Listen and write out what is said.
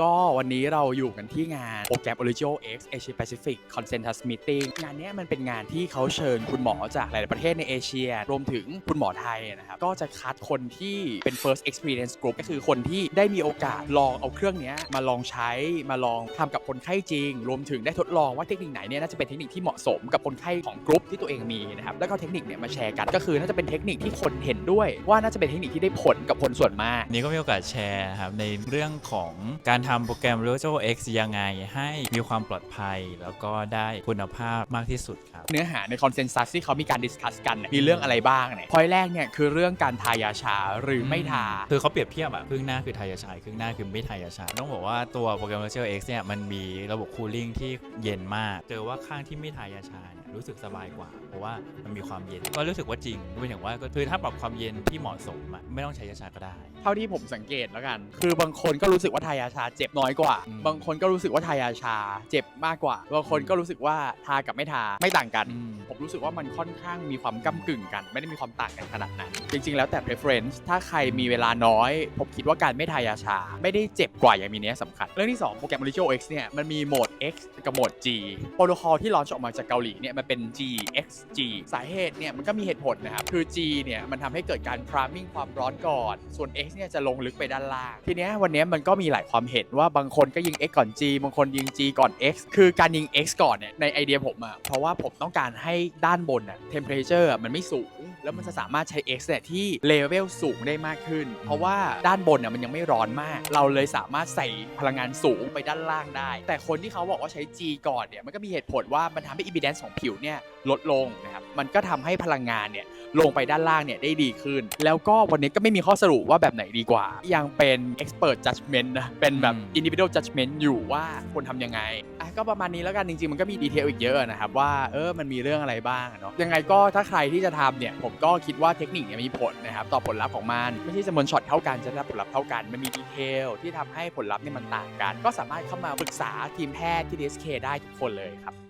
ก็วันนี้เราอยู่กันที่งานโปรแกรม Original X Asia Pacific Consensus Meeting งานนี้มันเป็นงานที่เขาเชิญคุณหมอจากหลาย ๆ ประเทศในเอเชีย รวมถึงคุณหมอไทยนะครับ ก็จะคัดคนที่เป็น first experience group ก็คือคนที่ได้มีโอกาสลองเอาเครื่องนี้มาลองใช้มาลองทำกับคนไข้จริง รวมถึงได้ทดลองว่าเทคนิคไหนเนี่ยน่าจะเป็นเทคนิคที่เหมาะสมกับคนไข้ของกลุ่มที่ตัวเองมีนะครับ แล้วก็เอาเทคนิคเนี่ยมาแชร์กัน ก็คือน่าจะเป็นเทคนิคที่คนเห็นด้วย ว่าน่าจะเป็นเทคนิคที่ได้ผลกับคนส่วนมาก นี่ก็มีโอกาสแชร์ครับในเรื่องของการทำโปรแกรม Virtual X ยังไงให้มีความปลอดภัย แล้วก็ได้คุณภาพมากที่สุดครับ เนื้อหาในคอนเซนแซสที่เขามีการดิสคัสกันเนี่ยมีเรื่องอะไรบ้างเนี่ยพอยแรกเนี่ยคือเรื่องการทายาชาหรือไม่ทา คือเขาเปรียบเทียบอะครึ่งหน้าคือไทยาชายครึ่งหน้าคือไม่ไทยาชายต้องบอกว่าตัวโปรแกรม Virtual X เนี่ยมันมีระบบคูลิ่งที่เย็นมาก เจอว่าข้างที่ไม่ไทยาชายเนี่ยรู้สึกสบายกว่า เพราะว่ามันมีความเย็น ก็รู้สึกว่าจริงไม่ถึงว่าก็คือถ้าปรับความเย็นที่เหมาะสมอะไม่ต้องใช้ยาชาก็ได้ เท่าที่ผมสังเกตแล้วกัน คือบางคนก็รู้สึกว่าทายาชาเจ็บน้อยกว่า อืมบางคนก็รู้สึกว่าทายาชา เจ็บมากกว่า บางคนก็รู้สึกว่าทากับไม่ทาไม่ต่างกัน อืม ผมรู้สึกว่ามันค่อนข้างมีความก้ากึ่งกัน ไม่ได้มีความต่างกันขนาดนั้น จริง ๆ แล้วแต่ preference ถ้าใครมีเวลาน้อย ผมคิดว่าการไม่ทายาชา ไม่ได้เจ็บกว่าอย่างมีนัยสำคัญ เรื่องที่ 2 โปรแกรม Origio X เนี่ย มันมีโหมด X กับโหมด G โปรโตคอลที่ลอนช์ออกมาจากเกาหลีเนี่ย มันเป็น G X G สาเหตุเนี่ย มันก็มีเหตุผลนะครับ คือ G เนี่ย มันทำให้เกิดการ priming ความร้อนก่อน ส่วน X เนี่ยจะลงลึกไปด้านล่าง ทีเนี้ยวันเนี้ยมันก็มีหลายความเห็นว่าบางคนก็ยิง X ก่อน G บางคนยิง G ก่อน X คือการยิง X ก่อนเนี่ยในไอเดียผมอะเพราะว่าผมต้องการให้ด้านบนอะ temperature อะมันไม่สูง แล้วมันจะสามารถใช้ X เนี่ยที่เลเวลสูงได้มากขึ้น เพราะว่าด้านบนเนี่ยมันยังไม่ร้อนมาก เราเลยสามารถใส่พลังงานสูงไปด้านล่างได้ แต่คนที่เขาบอกว่าใช้ G ก่อนเนี่ยมันก็มีเหตุผลว่ามันทำให้ impedance ของผิวเนี่ยลดลงนะครับมันก็ทำให้พลังงานเนี่ยลงไปด้านล่างเนี่ยได้ดีขึ้น แล้วก็วันนี้ก็ไม่มีข้อสรุปว่าแบบไหนดีกว่า ยังเป็น expert judgment นะเป็นแบบ individual judgment อยู่ว่าควรทำยังไงอะก็ประมาณนี้แล้วกันจริงๆ มันก็มีดีเทลอีกเยอะนะครับว่าเออมันมีเรื่องอะไรบ้างเนาะยังไงก็ถ้าใครที่จะทำเนี่ยผมก็คิดว่าเทคนิคเนี่ยมีผลนะครับต่อผลลัพธ์ของมันไม่ใช่จำนวนช็อตเท่ากันจะได้ผลลัพธ์เท่ากันมันมีดีเทลที่ทำให้ผลลัพธ์เนี่ยมันต่างกัน ก็สามารถเข้ามาปรึกษาทีมแพทย์ที่ DSK ได้ทุกคนเลยครับ